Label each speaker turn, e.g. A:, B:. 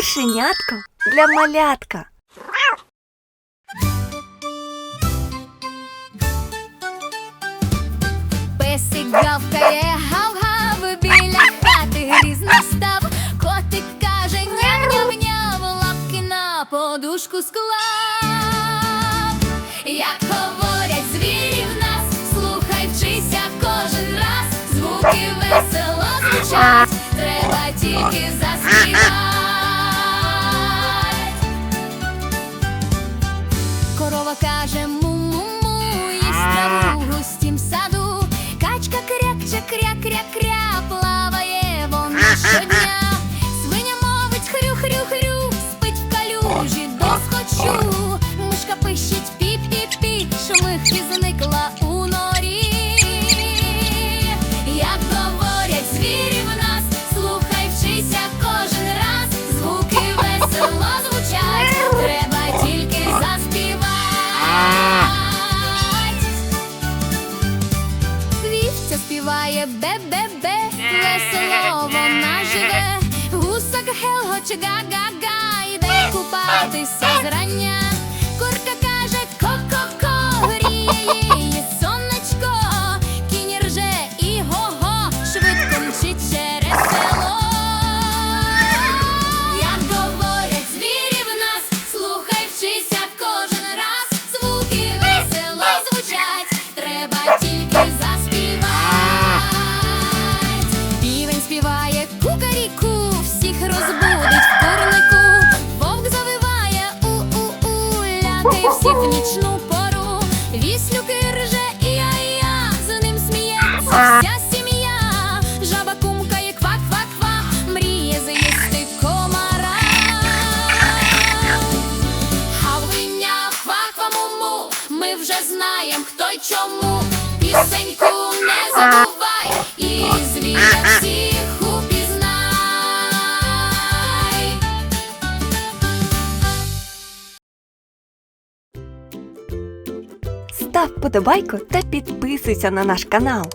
A: Кошенятко для малятка.
B: Песик гавкає, гав-гав, біля хати грізно став. Котик каже, ням-ням-ням, лапки на подушку склав. Як говорять звірі в нас, слухай, вчися кожен раз. Звуки весело звучать, треба тільки заспівати. Ela caixa é muito бе-бе-бе, весело вона живе. Гусак гелгоче га-га-га, йде купатися зрання. У-у-у, всіх нічну пору. Віслюки рже і я, і я з ним сміється вся сім'я. Жаба кумкає ква-ква-ква, мріє заїсти комара. Хавиня, ква-ква-му-му, ми вже знаєм, хто й чому. Пісеньку не забувай і звіря всіх
A: Став подобайку та підписуйся на наш канал.